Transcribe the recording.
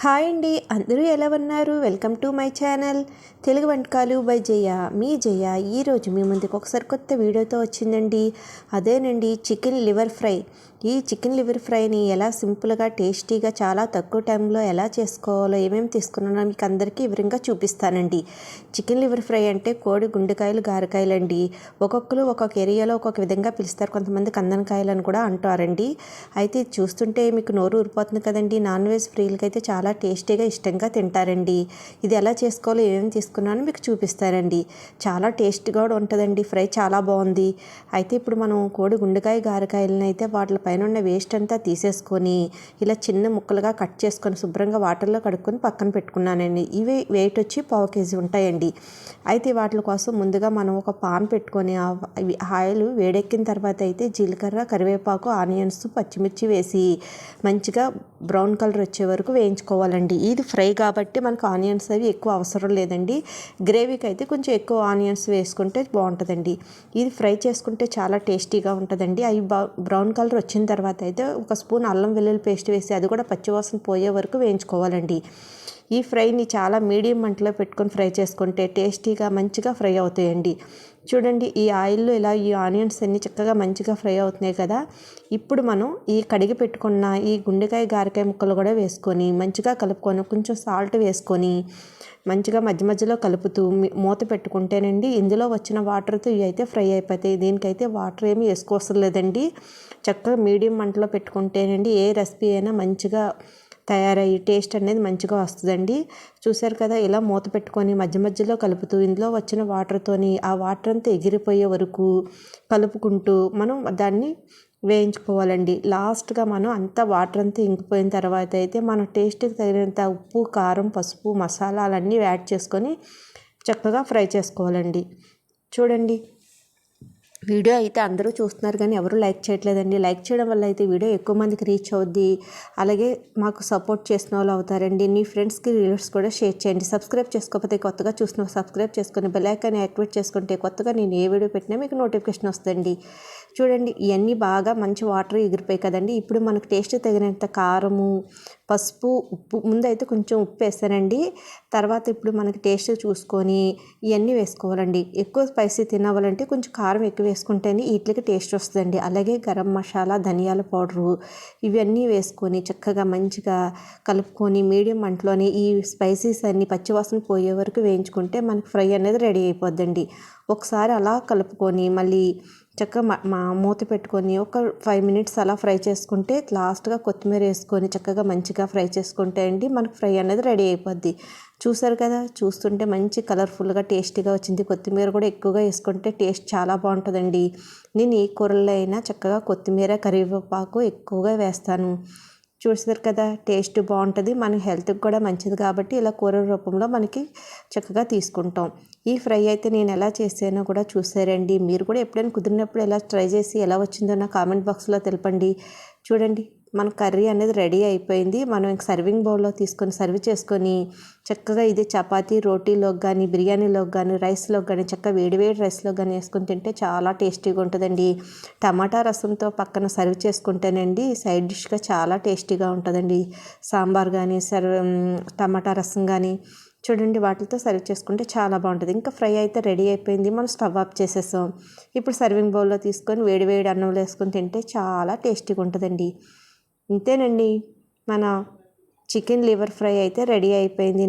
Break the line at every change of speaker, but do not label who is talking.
Hi అండి అందరూ ఎలా ఉన్నారు? Welcome to my channel. Telugu వంటకాలు బై జయ మీ జయ. ఈరోజు మీ ముందుకు ఒకసారి కొత్త వీడియోతో వచ్చిందండి. అదేనండి చికెన్ లివర్ ఫ్రై. ఈ చికెన్ లివర్ ఫ్రైని ఎలా సింపుల్గా టేస్టీగా చాలా తక్కువ టైంలో ఎలా చేసుకోవాలో ఏమేమి తీసుకున్నానో మీకు అందరికీ వివరంగా చూపిస్తానండి. చికెన్ లివర్ ఫ్రై అంటే కోడి గుండెకాయలు గారకాయలు అండి ఒక్కొక్కరు ఒక్కొక్క ఏరియాలో ఒక్కొక్క విధంగా పిలుస్తారు. కొంతమంది కందనకాయలు అని కూడా అంటారండి. అయితే చూస్తుంటే మీకు నోరు ఊరిపోతుంది కదండి. నాన్ వెజ్ ఫ్రీలకి అయితే చాలా టేస్టీగా ఇష్టంగా తింటారండి. ఇది ఎలా చేసుకోవాలో ఏమేమి తీసుకున్నానో మీకు చూపిస్తారండి చాలా టేస్ట్గా కూడా ఉంటుందండి. ఫ్రై చాలా బాగుంది. అయితే ఇప్పుడు మనం కోడి గుండెకాయ గారకాయలను అయితే వాటిపై పైన ఉన్న వేస్ట్ అంతా తీసేసుకొని ఇలా చిన్న ముక్కలుగా కట్ చేసుకొని శుభ్రంగా వాటర్లో కడుక్కొని పక్కన పెట్టుకున్నానండి. ఇవి వెయిట్ వచ్చి పావు కేజీ ఉంటాయండి. అయితే వాటి కోసం ముందుగా మనం ఒక పాన్ పెట్టుకొని ఆయిల్ వేడెక్కిన తర్వాత అయితే జీలకర్ర కరివేపాకు ఆనియన్స్ పచ్చిమిర్చి వేసి మంచిగా బ్రౌన్ కలర్ వచ్చే వరకు వేయించుకోవాలండి. ఇది ఫ్రై కాబట్టి మనకు ఆనియన్స్ అవి ఎక్కువ అవసరం లేదండి. గ్రేవీకి అయితే కొంచెం ఎక్కువ ఆనియన్స్ వేసుకుంటే బాగుంటుందండి. ఇది ఫ్రై చేసుకుంటే చాలా టేస్టీగా ఉంటుందండి. అవి బ్రౌన్ కలర్ వచ్చిన తర్వాత అయితే ఒక స్పూన్ అల్లం వెల్లుల్లి పేస్ట్ వేసి అది కూడా పచ్చివాసన పోయే వరకు వేయించుకోవాలండి. ఈ ఫ్రైని చాలా మీడియం మంటలో పెట్టుకొని ఫ్రై చేసుకుంటే టేస్టీగా మంచిగా ఫ్రై అవుతాయండి. చూడండి ఈ ఆయిల్లో ఇలా ఈ ఆనియన్స్ అన్ని చక్కగా మంచిగా ఫ్రై అవుతున్నాయి కదా. ఇప్పుడు మనం ఈ కడిగి పెట్టుకున్న ఈ గుండెకాయ గారకాయ ముక్కలు కూడా వేసుకొని మంచిగా కలుపుకొని కొంచెం సాల్ట్ వేసుకొని మంచిగా మధ్య మధ్యలో కలుపుతూ మూత పెట్టుకుంటేనండి ఇందులో వచ్చిన వాటర్తో ఇవి అయితే ఫ్రై అయిపోతాయి. దీనికైతే వాటర్ ఏమి వేసుకోవసరం లేదండి. చక్కగా మీడియం మంటలో పెట్టుకుంటేనండి ఏ రెసిపీ అయినా మంచిగా తయారయ్యి టేస్ట్ అనేది మంచిగా వస్తుందండి. చూసారు కదా ఇలా మూత పెట్టుకొని మధ్య మధ్యలో కలుపుతూ ఇందులో వచ్చిన వాటర్తోని ఆ వాటర్ అంతా ఎగిరిపోయే వరకు కలుపుకుంటూ మనం దాన్ని వేయించుకోవాలండి. లాస్ట్గా మనం అంతా వాటర్ అంతా ఇంకిపోయిన తర్వాత అయితే మన టేస్ట్కి తగినంత ఉప్పు కారం పసుపు మసాలాలన్నీ యాడ్ చేసుకొని చక్కగా ఫ్రై చేసుకోవాలండి. చూడండి. వీడియో అయితే అందరూ చూస్తున్నారు కానీ ఎవరూ లైక్ చేయట్లేదండి. లైక్ చేయడం వల్ల అయితే వీడియో ఎక్కువ మందికి రీచ్ అవుద్ది. అలాగే మాకు సపోర్ట్ చేసిన వాళ్ళు అవుతారండి. మీ ఫ్రెండ్స్కి రిలేట్స్ కూడా షేర్ చేయండి. సబ్స్క్రైబ్ చేసుకోకపోతే కొత్తగా చూసిన సబ్స్క్రైబ్ చేసుకొని బెల్ ఐకాన్ యాక్టివేట్ చేసుకుంటే కొత్తగా నేను ఏ వీడియో పెట్టినా మీకు నోటిఫికేషన్ వస్తుంది చూడండి ఇవన్నీ బాగా మంచి వాటర్ ఎగిరిపోయి కదండి. ఇప్పుడు మనకు టేస్ట్ తగినంత కారము పసుపు ఉప్పు ముందైతే కొంచెం ఉప్పు వేస్తానండి. తర్వాత ఇప్పుడు మనకి టేస్ట్ చూసుకొని ఇవన్నీ వేసుకోవాలండి. ఎక్కువ స్పైసీ తినవాలంటే కొంచెం కారం ఎక్కువ వేసుకుంటేనే వీటికి టేస్ట్ వస్తుందండి. అలాగే గరం మసాలా ధనియాల పౌడరు ఇవన్నీ వేసుకొని చక్కగా మంచిగా కలుపుకొని మీడియం మంటలోనే ఈ స్పైసీస్ అన్ని పచ్చివాసన పోయే వరకు వేయించుకుంటే మనకి ఫ్రై అనేది రెడీ అయిపోద్దండి. ఒకసారి అలా కలుపుకొని మళ్ళీ చక్కగా మా మూత పెట్టుకొని ఒక ఫైవ్ మినిట్స్ అలా ఫ్రై చేసుకుంటే లాస్ట్గా కొత్తిమీర వేసుకొని చక్కగా మంచిగా ఫ్రై చేసుకుంటే అండి మనకు ఫ్రై అనేది రెడీ అయిపోద్ది. చూసారు కదా చూస్తుంటే మంచి కలర్ఫుల్గా టేస్టీగా వచ్చింది. కొత్తిమీర కూడా ఎక్కువగా వేసుకుంటే టేస్ట్ చాలా బాగుంటుందండి. నేను ఏ కూరల్లో అయినా చక్కగా కొత్తిమీర కరివేపాకు ఎక్కువగా వేస్తాను. చూసారు కదా టేస్ట్ బాగుంటుంది. మన హెల్త్కి కూడా మంచిది కాబట్టి ఇలా కూర రూపంలో మనకి చక్కగా తీసుకుంటాం. ఈ ఫ్రై అయితే నేను ఎలా చేసానో కూడా చూసారండి. మీరు కూడా ఎప్పుడైనా కుదిరినప్పుడు ఎలా ట్రై చేసి ఎలా వచ్చిందో నా కామెంట్ బాక్స్లో తెలపండి. చూడండి మన కర్రీ అనేది రెడీ అయిపోయింది. మనం ఇంక సర్వింగ్ బౌల్లో తీసుకొని సర్వ్ చేసుకొని చక్కగా ఇది చపాతీ రోటీలోకి కానీ బిర్యానీలోకి కానీ రైస్లోకి కానీ చక్కగా వేడివేడి రైస్లో కానీ వేసుకొని తింటే చాలా టేస్టీగా ఉంటుందండి. టమాటా రసంతో పక్కన సర్వ్ చేసుకుంటేనండి సైడ్ డిష్గా చాలా టేస్టీగా ఉంటుందండి. సాంబార్ కానీ సర్వ్ టమాటా రసం కానీ చూడండి వాటితో సర్వ్ చేసుకుంటే చాలా బాగుంటుంది. ఇంకా ఫ్రై అయితే రెడీ అయిపోయింది. మనం స్టవ్ ఆఫ్ చేసేసాం. ఇప్పుడు సర్వింగ్ బౌల్లో తీసుకొని వేడి వేడి అన్నంలో వేసుకొని తింటే చాలా టేస్టీగా ఉంటుందండి. ఇంతేనండి. మన చికెన్ లివర్ ఫ్రై అయితే రెడీ అయిపోయింది.